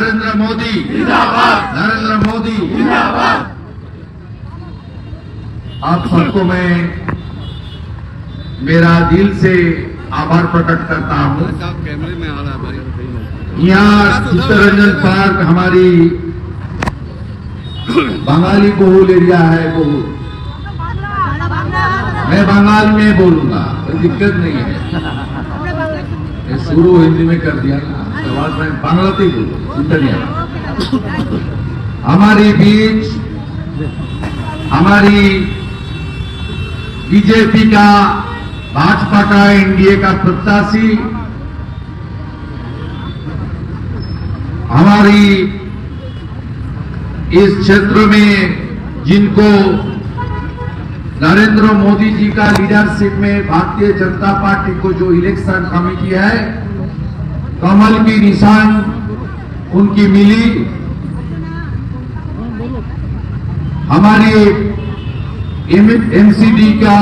नरेंद्र मोदी। नरेंद्र मोदी। आप सबको मैं मेरा दिल से आभार प्रकट करता हूँ। यहाँ चित्तरंजन पार्क हमारी बंगाली बहुल एरिया है बहुल। मैं बंगाल में बोलूँगा कोई दिक्कत नहीं है। शुरू हिंदी में कर दिया ना। हमारी बीच, हमारी बीजेपी का, भाजपा का, एनडीए का प्रत्याशी, हमारी इस क्षेत्र में जिनको नरेंद्र मोदी जी का लीडरशिप में भारतीय जनता पार्टी को जो इलेक्शन कमेटी है कमल की निशान उनकी मिली। हमारी एमसीडी का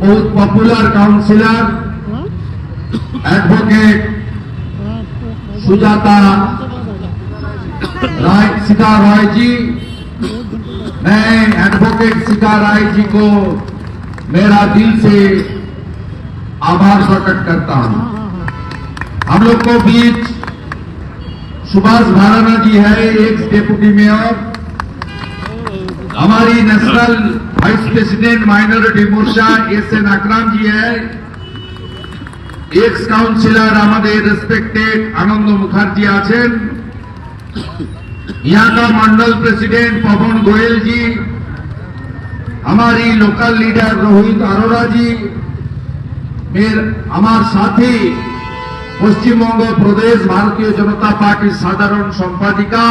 बहुत popular councillor advocate Sujata Rai, Sita Rai ji. मैं एडवोकेट सीता राय जी को मेरा दिल से आभार प्रकट करता हूँ। हम लोग को बीच सुभाष भाराना जी है एक्स डेप्यूटी मेयर हमारी national vice president minority Morcha S N Akram ji है এক্স কাউন্সিলর আমাদের রেসপেক্টেড আনন্দ মুখার্জি আছেন यहाँ का मंडल प्रेसिडेंट पवन गोयल जी हमारी लोकल लीडर रोहित अरोड़ा जी फिर हमार साथी পশ্চিমবঙ্গ প্রদেশ ভারতীয় জনতা পার্টির সাধারণ সম্পাদিকা,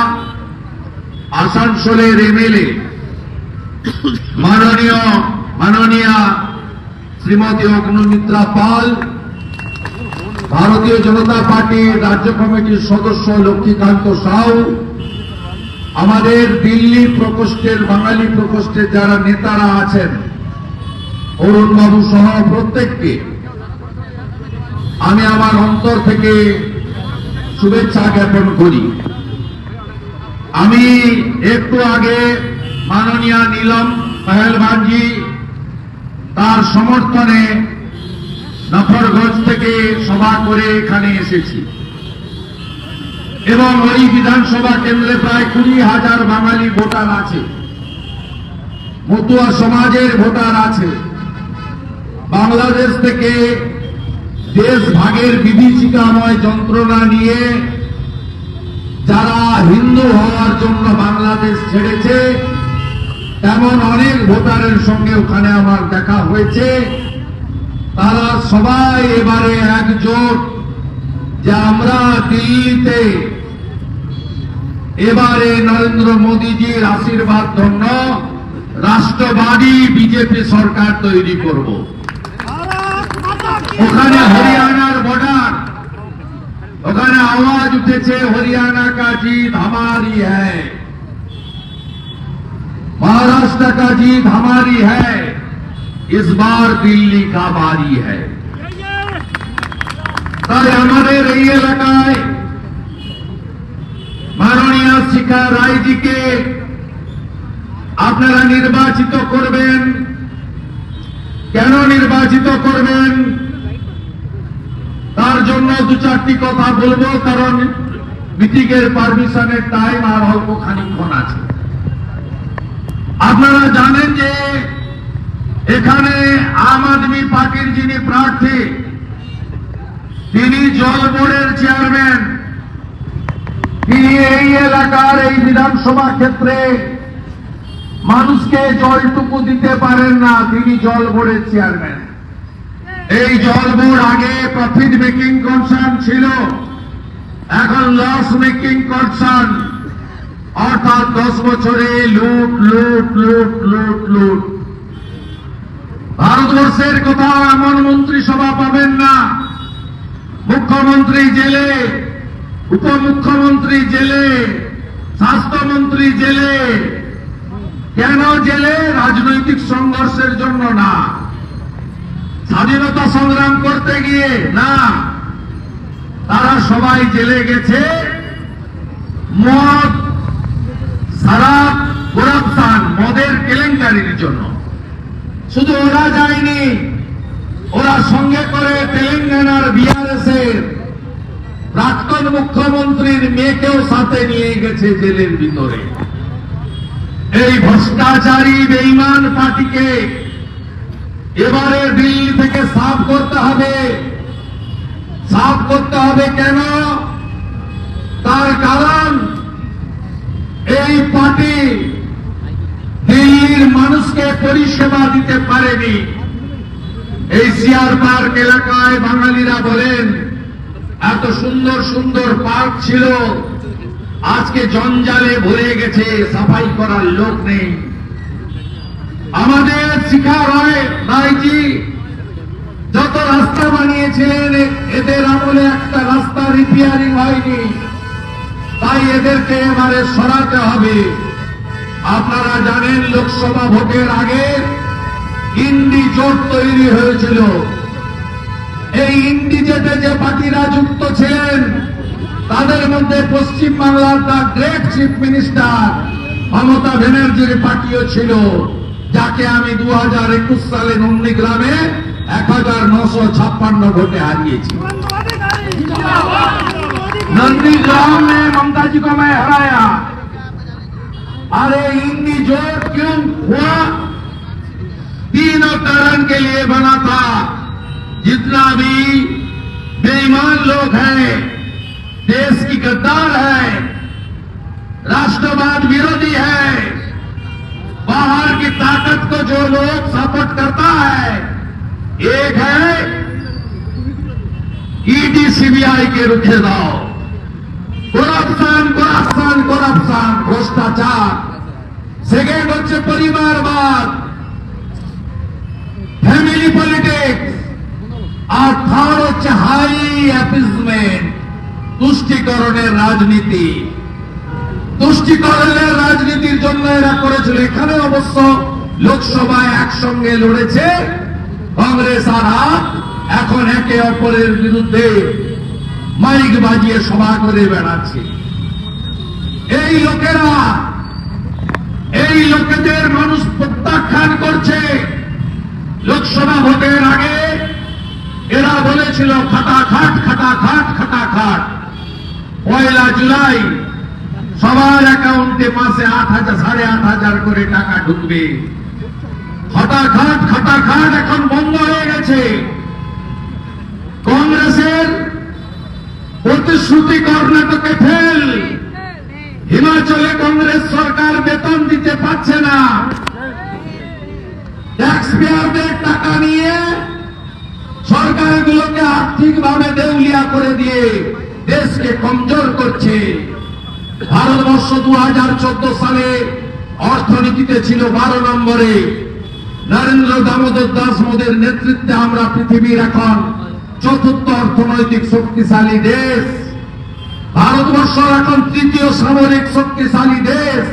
আসানসোলের এমএলএ, মাননীয়, মাননীয়া শ্রীমতী অগ্নিমিত্রা পাল, ভারতীয় জনতা পার্টির রাজ্য কমিটির সদস্য লক্ষ্মীকান্ত সাউ, আমাদের দিল্লি প্রকোষ্ঠের, বাঙালি প্রকোষ্ঠের যারা নেতারা আছেন, অরুণবাবু সহ প্রত্যেককে আমি আমার অন্তর থেকে শুভেচ্ছা জ্ঞাপন করি। আমি একটু আগে মাননীয় নীলম পেহেলভানজি তার সমর্থনে নফরগঞ্জ থেকে সভা করে এখানে এসেছি। এবং ওই বিধানসভা কেন্দ্রে প্রায় কুড়ি হাজার বাঙালি ভোটার আছে। মতুয়া সমাজের ভোটার আছে। বাংলাদেশ থেকে দেশ ভাগের বিভীষিকাময় যন্ত্রণা নিয়ে যারা হিন্দু হওয়ার জন্য বাংলাদেশ ছেড়েছে, তেমন অনেক ভোটারের সঙ্গে ওখানে আমার দেখা হয়েছে। তারা সবাই এবারে একজোট যে আমরা দিল্লিতে এবারে নরেন্দ্র মোদীজির আশীর্বাদ ধন্য রাষ্ট্রবাদী বিজেপি সরকার তৈরি করব। ওখানে হরিয়ানার বর্ডার ওখানে আওয়াজ উঠেছে হরিয়ানা का जीत हमारी है महाराष्ट्र का जीत हमारी है इस बार दिल्ली का बारी है তাই আমাদের এই এলাকায় মাননীয় শিখা রায়জিকে আপনারা নির্বাচিত করবেন কেন নির্বাচিত করবেন তার জন্য দু চারটি কথা বলব, কারণ মিটিংয়ের পারমিশনের টাইম আর অল্প খানিক্ষণ আছে। আপনারা জানেন যে এখানে আম আদমি পার্টির যিনি প্রার্থী, তিনি জল বোর্ডের চেয়ারম্যান তিনি এই এলাকার, এই বিধানসভা ক্ষেত্রে মানুষকে জলটুকু দিতে পারেন না, তিনি জল বোর্ডের চেয়ারম্যান এই জল বোর্ড আগে প্রফিট মেকিং কনসার্ন ছিল, এখন লস মেকিং কনসার্ন অর্থাৎ দশ বছরে লুট লুট লুট লুট লুট। ভারতবর্ষের কোথাও এমন মন্ত্রিসভা পাবেন না। মুখ্যমন্ত্রী জেলে, উপমুখ্যমন্ত্রী জেলে, স্বাস্থ্যমন্ত্রী জেলে। কেন জেলে? রাজনৈতিক সংঘর্ষের জন্য না। স্বাধীনতা সংগ্রাম করতে গিয়ে, না, তারা সবাই জেলে গেছে। মদ সারাপ করাপশন মদের কেলেঙ্কারির জন্য। শুধু ওরা যায়নি, ওরা সঙ্গে করে তেলেঙ্গানার বিআরএস এর প্রাক্তন মুখ্যমন্ত্রীর মেয়েকেও সাথে নিয়ে গেছে জেলের ভিতরে। এই ভ্রষ্টাচারী বেইমান পার্টিকে এবারে দিল্লি থেকে সাফ করতে হবে। সাফ করতে হবে কেন? তার কারণ, এই পার্টি দিল্লির মানুষকে পরিষেবা দিতে পারেনি। এই সিয়ার পার্ক এলাকায় বাঙালিরা বলেন, এত সুন্দর সুন্দর পার্ক ছিল। আজকে জঞ্জালে ভরে গেছে, সাফাই করার লোক নেই। আমাদের শিখা রায় রায়জি যত রাস্তা বানিয়েছিলেন, এদের আমলে একটা রাস্তা রিপেয়ারিং হয়নি। তাই এদেরকে এবারে সরাতে হবে। আপনারা জানেন, লোকসভা ভোটের আগে ইন্ডি জোট তৈরি হয়েছিল। এই ইন্ডি জেটে যে পার্টিরা যুক্ত ছিলেন, তাদের মধ্যে পশ্চিম বাংলার the great chief minister Mamata ব্যানার্জির পার্টিও ছিল। যাকে আমি দু হাজার একুশ সালে নন্দীগ্রামে এক হাজার নশো ছাপ্পান্ন ভোটে হারিয়েছি नंदीग्राम में ममता जी को मैं हराया अरे इंडी जोड़ क्यों हुआ तीनों कारण के लिए बना था जितना भी बेईमान लोग हैं देश की गद्दार है राष्ट्रवाद विरोधी है बाहर की ताकत को जो लोग सपोर्ट करता है एक है ईडी सीबीआई के रुखे दाओ করাপশন করাপশন করাপশন ভ্রষ্টাচার সেকেন্ড হচ্ছে পরিবারবাদ ফ্যামিলি পলিটিক্স আর থার্ড হচ্ছে হাই অ্যাপিসমেন্ট তুষ্টিকরণের রাজনীতি তুষ্টিকরণের রাজনীতির জন্য এরা করেছিল। এখানে অবশ্য লোকসভায় একসঙ্গে লড়েছে কংগ্রেস আর এখন একে অপরের বিরুদ্ধে মাইক বাজিয়ে সভা করে বেড়াচ্ছে। এই লোকেরা, এই লোকেদের মানুষ প্রত্যাখ্যান করছে। লোকসভা ভোটের আগে এরা বলেছিল খাটা খাট খাটা খাট খাটা খাট পয়লা জুলাই সবার অ্যাকাউন্টে মাসে আট হাজার, সাড়ে আট হাজার করে টাকা ঢুকবে। খাটাখাট খাটাখাট এখন বন্ধ হয়ে গেছে। কংগ্রেসের প্রতিশ্রুতি কর্ণাটকে ফেল হিমাচলে কংগ্রেস সরকার বেতন দিতে পারছে না। ট্যাক্স টাকা নিয়ে সরকারগুলোকে আর্থিকভাবে দেউলিয়া করে দিয়ে দেশকে কমজোর করছে। ভারতবর্ষ দু হাজার চোদ্দ সালে অর্থনীতিতে ছিল বারো নম্বরে। নরেন্দ্র দামোদর দাস মোদের নেতৃত্বে আমরা পৃথিবীর এখন চতুর্থ অর্থনৈতিক শক্তিশালী দেশ। ভারতবর্ষ এখন তৃতীয় সামরিক শক্তিশালী দেশ।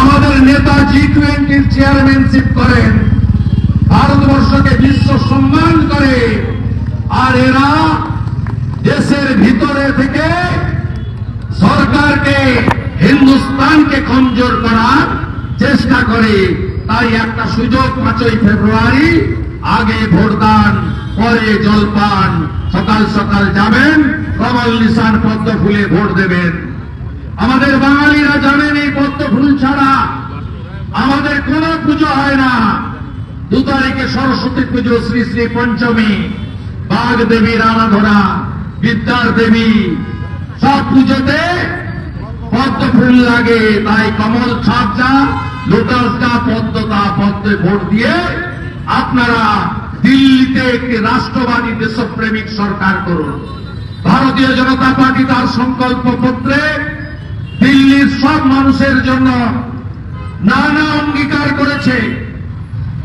আমাদের নেতা জি টোয়েন্টির চেয়ারম্যানশিপ করেন। ভারতবর্ষকে বিশ্ব সম্মান করে। আর এরা দেশের ভিতরে থেকে সরকারকে, হিন্দুস্তানকে কমজোর করার চেষ্টা করে। তাই একটা সুযোগ পাঁচই ফেব্রুয়ারি, আগে ভোটদান, পরে জলপান। সকাল সকাল যাবেন কমল নিশান পদ্ম ফুলে ভোট দেবেন। আমাদের বাঙালিরা জানেন এই পদ্ম ফুল ছাড়া আমাদের কোনো পুজো হয় না। দু তারিখে সরস্বতী পুজো শ্রী শ্রী পঞ্চমী। বাঘ দেবীর আরাধনা, বিদ্যার দেবী সব পুজোতে পদ্ম ফুল লাগে, তাই কমল ছাপচা লোটাসটা পদ্মতা পদ্মে ভোট দিয়ে আপনারা দিল্লিতে একটি রাষ্ট্রবাদী দেশপ্রেমিক সরকার করুন। ভারতীয় জনতা পার্টি তার সংকল্প পত্রে দিল্লির সব মানুষের জন্য নানা অঙ্গীকার করেছে।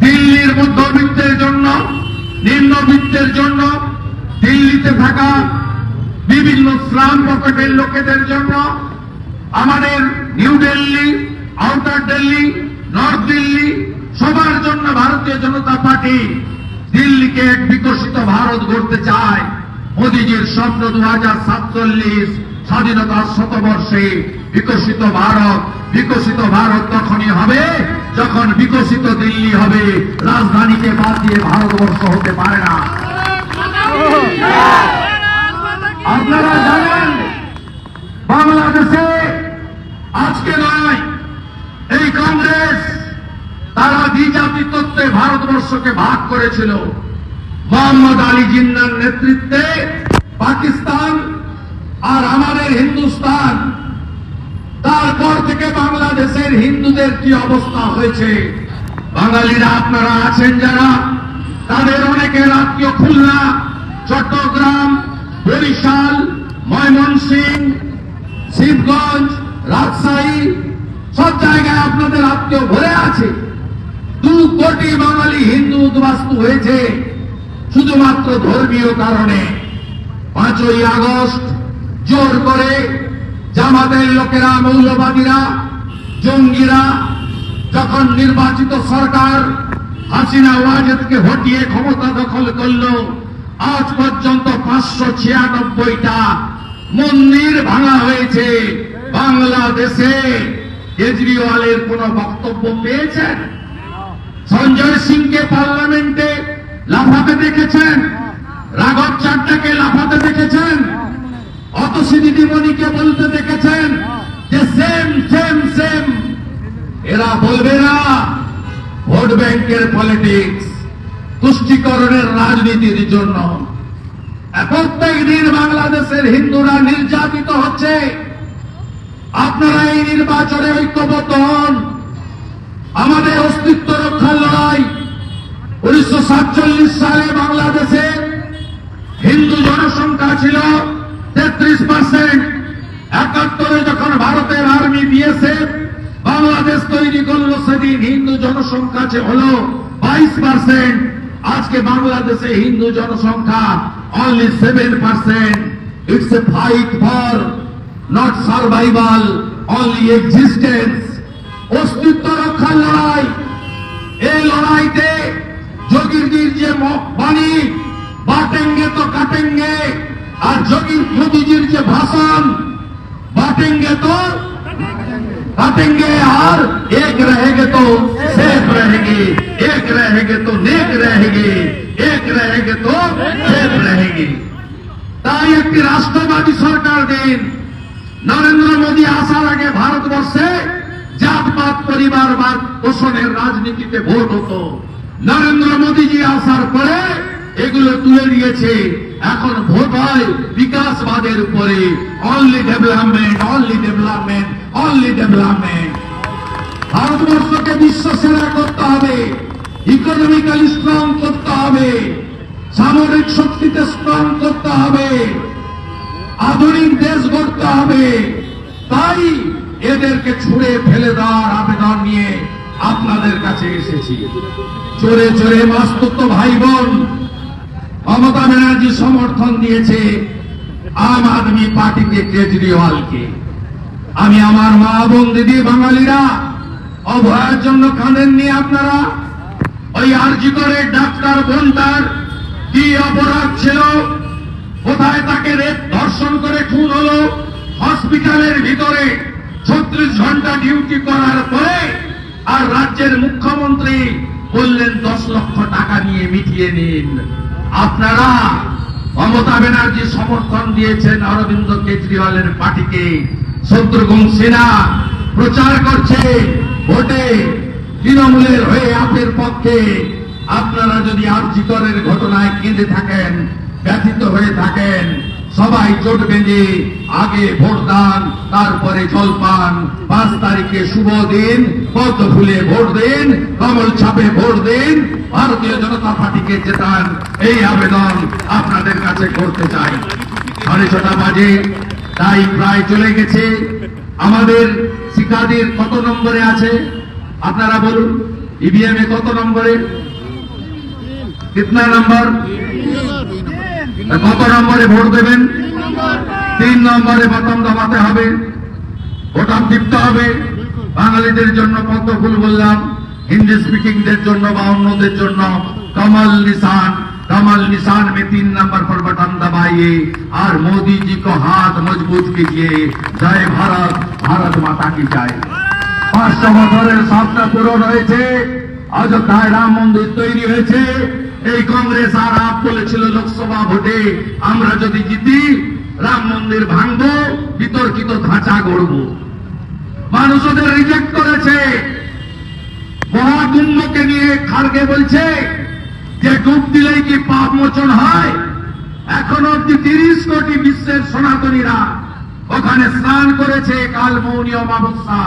দিল্লির মধ্যবিত্তের জন্য, নিম্নবিত্তের জন্য, দিল্লিতে থাকা বিভিন্ন স্লাম পকেটের লোকেদের জন্য আমাদের new Delhi, outer Delhi, north Delhi সবার জন্য ভারতীয় জনতা পার্টি দিল্লিকে এক বিকশিত ভারত গড়তে চায়। মোদীজির স্বপ্ন দু হাজার সাতচল্লিশ স্বাধীনতার শতবর্ষে বিকশিত ভারত বিকশিত ভারত তখনই হবে যখন বিকশিত দিল্লি হবে। রাজধানীকে বাদ দিয়ে ভারতবর্ষ হতে পারে না। আপনারা জানেন, বাংলাদেশে আজকে নয়, এই কংগ্রেস তারা দ্বিজাতি তত্ত্বে ভারতবর্ষকে ভাগ করেছিল। মোহাম্মদ আলী জিন্নার নেতৃত্বে পাকিস্তান আর আমাদের হিন্দুস্তান, তারপর থেকে বাংলাদেশের হিন্দুদের কি অবস্থা হয়েছে? বাঙালিরা আপনারা আছেন যারা? তাদের অনেকের আত্মীয় খুলনা, চট্টগ্রাম বরিশাল, ময়মনসিংহ, শিবগঞ্জ, রাজশাহী, সব জায়গায় আপনাদের আত্মীয় ভরে আছে। দু কোটি বাঙালি হিন্দু উদ্বাস্তু হয়েছে শুধুমাত্র ধর্মীয় কারণে। পাঁচই আগস্ট, জোর করে জামাতের লোকেরা, মৌলবাদীরা, জঙ্গিরা, যখন নির্বাচিত সরকার হাসিনা, ওয়াজেদকে হটিয়ে ক্ষমতা দখল করল আজ পর্যন্ত পাঁচশো ছিয়ানব্বইটা মন্দির ভাঙা হয়েছে বাংলাদেশে। কেজরিওয়ালের কোন বক্তব্য পেয়েছেন? সঞ্জয় সিংকে পার্লামেন্টে লাফাতে দেখেছেন? রাঘব চাড্ডাকে লাফাতে দেখেছেন? অতসী দিদিমণিকে বলতে দেখেছেন যে সেম সেম সেম এরা বলবে না। ভোট ব্যাংকের পলিটিক্স। তুষ্টিকরণের রাজনীতির জন্য। প্রত্যেক দিন বাংলাদেশের হিন্দুরা নির্যাতিত হচ্ছে। আপনারা এই নির্বাচনে ঐক্যবদ্ধ হন। আমাদের অস্তিত্ব রক্ষার লড়াই। উনিশশো সাতচল্লিশ সালে বাংলাদেশে হিন্দু জনসংখ্যা ছিল তেত্রিশ পার্সেন্ট। একাত্তরে যখন ভারতের আর্মি বিএসএফ বাংলাদেশ তৈরি করল, সেদিন হিন্দু জনসংখ্যা হলো বাইশ পার্সেন্ট। আজকে বাংলাদেশে হিন্দু জনসংখ্যা only seven percent it's a fight for not survival only existence অস্তিত্ব রক্ষার লড়াই। এই লড়াইতে যোগীর যে বাণী, বাটেঙ্গে তো কাটেঙ্গে, আর যোগীর মোদীজির যে ভাষণ, বাটেঙ্গে তো काटेंगे और एक रहेंगे तो सेफ रहेंगे एक रहेंगे तो नेक रहेंगे एक रहेंगे तो सेफ रहेंगे তাই একটি রাষ্ট্রবাদী সরকার দিন নরেন্দ্র মোদী আসার আগে ভারতবর্ষে জাতপাত পরিবারবাদ পোষণের রাজনীতিতে ভোট হতো নরেন্দ্র মোদীজি আসার পরে এগুলো তুলে দিয়েছে এখন ভোট হয় বিকাশবাদের উপরে। Only development only development only development ভারতবর্ষকে বিশ্ব সেরা করতে হবে। ইকোনমিক্যালি স্ট্রং করতে হবে। সামরিক শক্তিতে স্ট্রং করতে হবে। আধুনিক দেশ গড়তে হবে। তাই এদেরকে ছুড়ে ফেলে দেওয়ার আবেদন নিয়ে আপনাদের কাছে এসেছি। চোরে চোরে মাস্তুত ভাই বোন মমতা ব্যানার্জি সমর্থন দিয়েছে আম আদমি পার্টিকে কেজরিওয়ালকে। আমি আমার মা বোন দিদি বাঙালিরা অভয়ের জন্য কাঁদেননি আপনারা? ওই করে ডাক্তার বোনটার কি অপরাধ ছিল? কোথায় তাকে রেপ ধর্ষণ করে খুন হলো? হসপিটালের ভিতরে ছত্রিশ ঘণ্টা ডিউটি করার পরে আর রাজ্যের মুখ্যমন্ত্রী বললেন, দশ লক্ষ টাকা নিয়ে মিটিয়ে নিন। আপনারা মমতা ব্যানার্জি সমর্থন দিয়েছেন অরবিন্দ কেজরিওয়ালের পার্টিকে। শত্রুঘ্ন সিনহা প্রচার করছে ভোটে। তৃণমূলের হয়ে আপের পক্ষে আপনারা যদি আর্জিকরের ঘটনায় কেঁদে থাকেন, ব্যথিত হয়ে থাকেন সবাই জোট বেঁধে আগে ভোট দান, তারপরে জলপান পাঁচ তারিখে শুভ দিন, পদ্ম ফুলে ভোট দিন, কমল ছাপে ভোট দিন। ভারতীয় জনতা পার্টিকে জেতান। এই আবেদন আপনাদের কাছে করতে চাই। সাড়ে ছটা বাজে, তাই প্রায় চলে গেছে। আমাদের শিক্ষাদের কত নম্বরে আছে? আপনারা বলুন, ইভিএম এ কত নম্বরে? কিতনা নম্বর? কত নম্বরে ভোট দেবেন তিন নম্বরে বোতাম দবাতে হবে বোতাম টিপতে হবে বাঙালিদের জন্য পদ্ম ফুল বললাম হিন্দি স্পিকিংদের জন্য বা অন্যদের জন্য কমল নিশান कमल निशान में तीन नंबर पर बटन दबाइए और मोदी जी को हाथ मजबूत कीजिए जय भारत भारत माता की जय পাঁচশো বছরের স্বপ্ন পূরণ হয়েছে অযোধ্যায় রাম মন্দির তৈরি হয়েছে এই কংগ্রেস আর আপ বলেছিল লোকসভা ভোটে, আমরা যদি জিতি, রাম মন্দির ভাঙবো, বিতর্কিত ধাঁচা গড়ব। মানুষ ওদের রিজেক্ট করেছে। মহাকুম্ভকে নিয়ে খার্গে বলছে যে ডুব দিলেই কি পাপ মোচন হয়? এখন অব্দি তিরিশ কোটি বিশ্বের সনাতনীরা ওখানে স্নান করেছে কাল অমাবস্যা।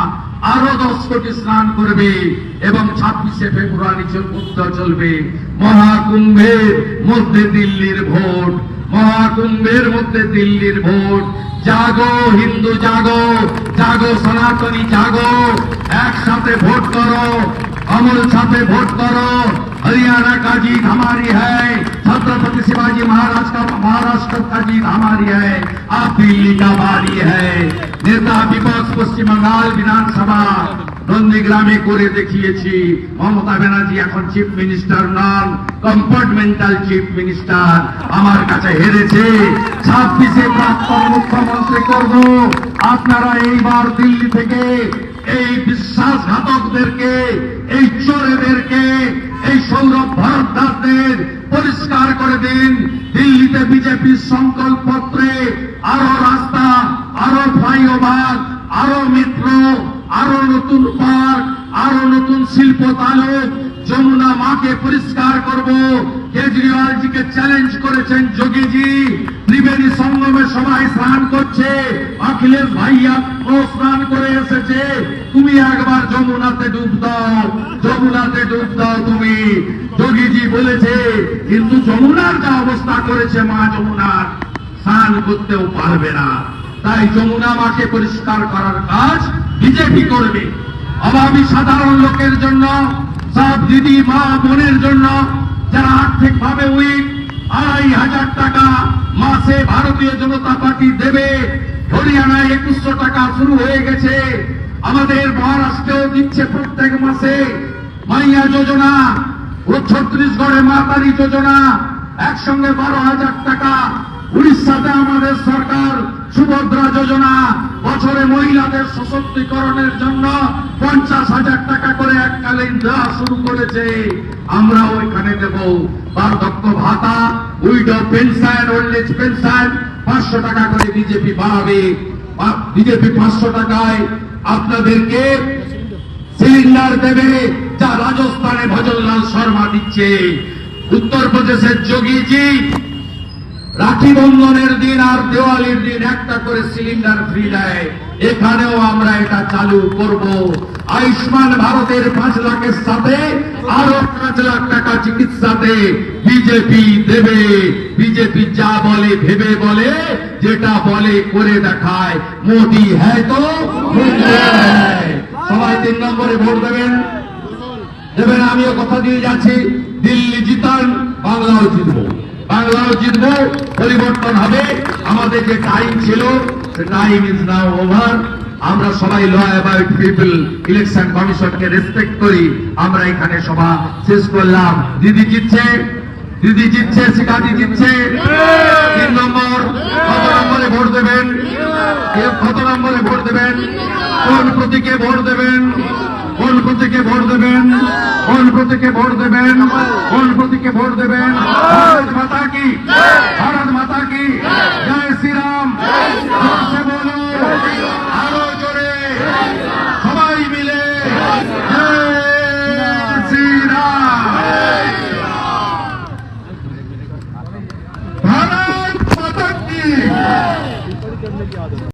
আরও দশ কোটি স্নান করবে এবং ছাব্বিশে ফেব্রুয়ারি উত্তর চলবে। মহাকুম্ভের মধ্যে দিল্লির ভোট, মহাকুম্ভের মধ্যে দিল্লির ভোট। জাগো, হিন্দু, জাগো জাগো, সনাতনী, জাগো। একসাথে ভোট করো অমল সাথে ভোট করো। हरियाणा का जीत हमारी है छत्रपति शिवाजी महाराज का महाराष्ट्र का जीत हमारी है अब दिल्ली का बारी है नेता विपक्ष पश्चिम बंगाल विधानसभा নন্দীগ্রামে করে দেখিয়েছি মমতা ব্যানার্জি এখন চিফ মিনিস্টার নন কম্পার্টমেন্টাল চিফ মিনিস্টার আমার কাছে হেরেছে ছাব্বিশে প্রাক্তন মুখ্যমন্ত্রী করব আপনারা এইবার দিল্লি থেকে এই বিশ্বাসঘাতকদেরকে এই চোরেদেরকে এই সৌরভ ভরদ্বাজদের পরিষ্কার করে দিন। দিল্লিতে বিজেপির সংকল্প পত্রে আরও রাস্তা, আরও ফ্লাইওভার আরও মিত্র, আরও নতুন পার্ক, আরও নতুন শিল্প তালুক, যমুনা মাকে পরিষ্কার করব। কেজরিওয়াল জিকে চ্যালেঞ্জ করেছেন যোগীজি। ত্রিবেণী সঙ্গমে সবাই স্নান করছে। অখিলেশ ভাইয়া ও স্নান করে এসেছে। তুমি একবার যমুনাতে ডুব দাও, যমুনাতে ডুব দাও তুমি। যোগীজি বলেছে, কিন্তু যমুনার যা অবস্থা করেছে মা যমুনার, স্নান করতেও পারবে না। তাই যমুনা মাকে পরিষ্কার করার কাজ বিজেপি করবে। অভাবী সাধারণ লোকের জন্য, সব দিদি মা বোনের জন্য যারা আর্থিক ভাবে উইক আড়াই হাজার টাকা মাসে ভারতীয় জনতা পার্টি দেবে। হরিয়ানায় একুশশো টাকা শুরু হয়ে গেছে। আমাদের মহারাষ্ট্রেও দিচ্ছে প্রত্যেক মাসে। মাইয়া যোজনা, ও ছত্রিশগড়ে মাতারি যোজনা, একসঙ্গে বারো হাজার টাকা উড়িষ্যাতে আমাদের সরকার সুভদ্রা যোজনা বছরে মহিলাদের সশক্তিকরণের জন্য পঞ্চাশ হাজার টাকা করে এককালীন দেওয়া শুরু করেছে। আমরা ওইখানে দেব। বার্ধক্য ভাতা, widow pension old age pension, পাঁচশো টাকা করে বিজেপি বাড়াবে। বিজেপি পাঁচশো টাকায় আপনাদেরকে সিলিন্ডার দেবে, যা রাজস্থানে ভজনলাল শর্মা দিচ্ছে। উত্তরপ্রদেশের যোগীজি রাখি বন্ধনের দিন আর দেওয়ালির দিন একটা করে সিলিন্ডার ফ্রি দেয় এখানেও আমরা এটা চালু করব। আয়ুষ্মান ভারতের পাঁচ লাখের সাথে আরও পাঁচ লাখ টাকা চিকিৎসাতে বিজেপি দেবে। বিজেপি যা বলে, ভেবে বলে, যেটা বলে, করে দেখায়। মোদি হ্যাঁ তো সবাই তিন নম্বরে ভোট দেবেন। দেবেন, আমিও কথা দিয়ে যাচ্ছি। দিল্লি জিতান, বাংলাও জিতবো। বাংলাও জিতবো, পরিবর্তন হবে। আমাদের যে টাইম ছিল সে টাইম ইজ নাও ওভার আমরা সবাই ল অ্যাবাউট পিপল ইলেকশন কমিশনকে রেসপেক্ট করি। আমরা এখানে সভা শেষ করলাম। দিদি জিতছে দিদি জিতছে শিকাদি জিতছে। তিন নম্বর, কত নম্বরে ভোট দেবেন? কত নম্বরে ভোট দেবেন? কোন প্রতীকে ভোট দেবেন? কোন থেকে ভোট দেবেন। কোন থেকে ভোট দেবেন। প্রতীকে ভোট দেবেন। ভারত মাতা কি? ভারত মাতা কি? জয় শ্রীরাম। বলো